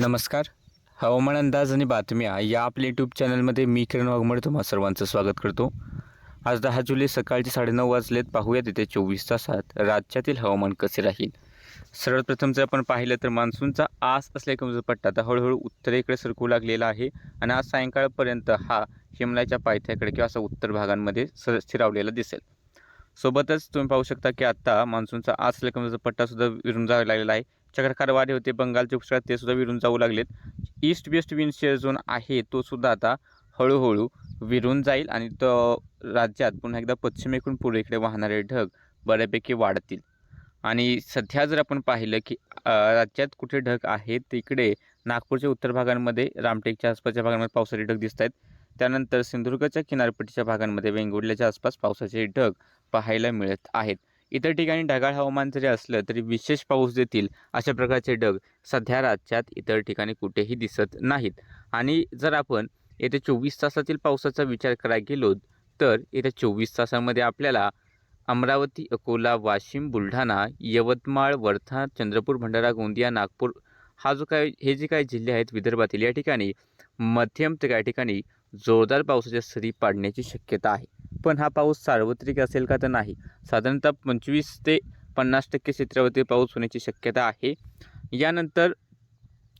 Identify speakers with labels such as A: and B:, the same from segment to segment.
A: नमस्कार. हवामान अंदाज आणि बातम्या या आपल्या यूट्यूब चॅनलमध्ये मी किरण वाघमोडे तुम्हा सर्वांचं स्वागत करतो. आज दहा जुलै सकाळचे साडेनऊ वाजलेत. पाहूयात तिथे चोवीस तासात राज्यातील हवामान कसे राहील? सर्वप्रथम जर आपण पाहिलं तर मान्सूनचा आस असल्या कमजोर पट्टा आता हळूहळू उत्तरेकडे सरकू लागलेला आहे आणि आज सायंकाळपर्यंत हा हिमालयाच्या पायथ्याकडे किंवा असा उत्तर भागांमध्ये स स्थिरावलेला दिसेल. सोबतच तुम्ही पाहू शकता की आत्ता मान्सूनचा आज असल्या कमजोर पट्टासुद्धा विरून जावा लागलेला आहे. चक्रकार वारे होते बंगालचे उपसागरात ते सुद्धा विरून जाऊ लागलेत. ईस्ट वेस्ट विंड झोन आहे तो सुद्धा आता हळूहळू विरून जाईल आणि तो राज्यात पुन्हा एकदा पश्चिमेकडून पूर्वेकडे वाहणारे ढग बऱ्यापैकी वाढतील. आणि सध्या जर आपण पाहिलं की राज्यात कुठे ढग आहेत तिकडे नागपूरच्या उत्तर भागांमध्ये रामटेकच्या आसपासच्या भागांमध्ये पावसाचे ढग दिसत आहेत. त्यानंतर सिंधुदुर्गच्या किनारपट्टीच्या भागांमध्ये वेंगुर्ल्याच्या आसपास पावसाचे ढग पाहायला मिळत आहेत. इतर ठिकाणी ढगाळ हवामान जरी असलं तरी विशेष पाऊस देतील अशा प्रकारचे ढग सध्या राज्यात इतर ठिकाणी कुठेही दिसत नाहीत. आणि जर आपण येत्या चोवीस तासातील पावसाचा विचार करायला गेलो तर येत्या चोवीस तासामध्ये आपल्याला अमरावती अकोला वाशिम बुलढाणा यवतमाळ वर्धा चंद्रपूर भंडारा गोंदिया नागपूर हा जो काय हे जे काही जिल्हे आहेत विदर्भातील या ठिकाणी मध्यम ते काही ठिकाणी जोरदार पावसाच्या सरी पाडण्याची शक्यता आहे. पण हा पाऊस सार्वत्रिक असेल का तर नाही. साधारणतः पंचवीस ते पन्नास टक्के क्षेत्रावरती पाऊस होण्याची शक्यता आहे. यानंतर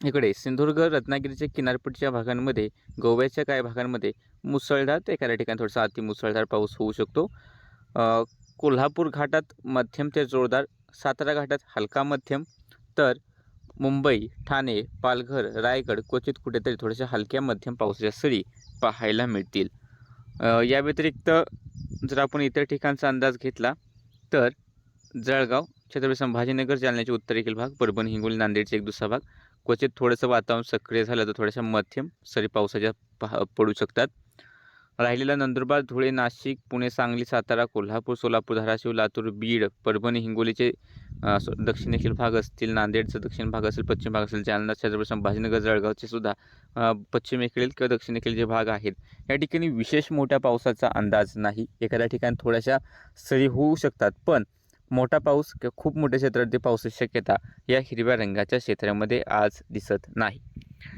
A: इकडे सिंधुदुर्ग रत्नागिरीच्या किनारपट्टीच्या भागांमध्ये गोव्याच्या काही भागांमध्ये मुसळधार ते एखाद्या ठिकाणी थोडासा अति मुसळधार पाऊस होऊ शकतो. कोल्हापूर घाटात मध्यम ते जोरदार सातारा घाटात हलका मध्यम तर मुंबई ठाणे पालघर रायगड क्वचित कुठेतरी थोड्याशा हलक्या मध्यम पावसाच्या सरी पाहायला मिळतील. या व्यतिरिक्त जर आपण इतर ठिकाणचा अंदाज घेतला तर जळगाव छत्रपती संभाजीनगर जालन्याचे उत्तरेकडील भाग परभणी हिंगोली नांदेडचे एक दुसरा भाग. क्वचित थोडंसं वातावरण सक्रिय झालं तर थोड्याशा मध्यम सरी पावसाच्या पहा पडू शकतात. राहिलेला नंदुरबार धुळे नाशिक पुणे सांगली सातारा कोल्हापूर सोलापूर धाराशिव लातूर बीड परभणी हिंगोलीचे दक्षिणेखील भाग असतील नांदेडचा दक्षिण भाग असेल पश्चिम भाग असेल जालना छत्रपती संभाजीनगर जळगावचे सुद्धा पश्चिमेकडील किंवा दक्षिणेकडील जे भाग आहेत या ठिकाणी विशेष मोठ्या पावसाचा अंदाज नाही. एखाद्या ठिकाणी थोड्याशा सरी होऊ शकतात पण मोठा पाऊस किंवा खूप मोठ्या क्षेत्रावरती पावसाची शक्यता या हिरव्या रंगाच्या क्षेत्रामध्ये आज दिसत नाही.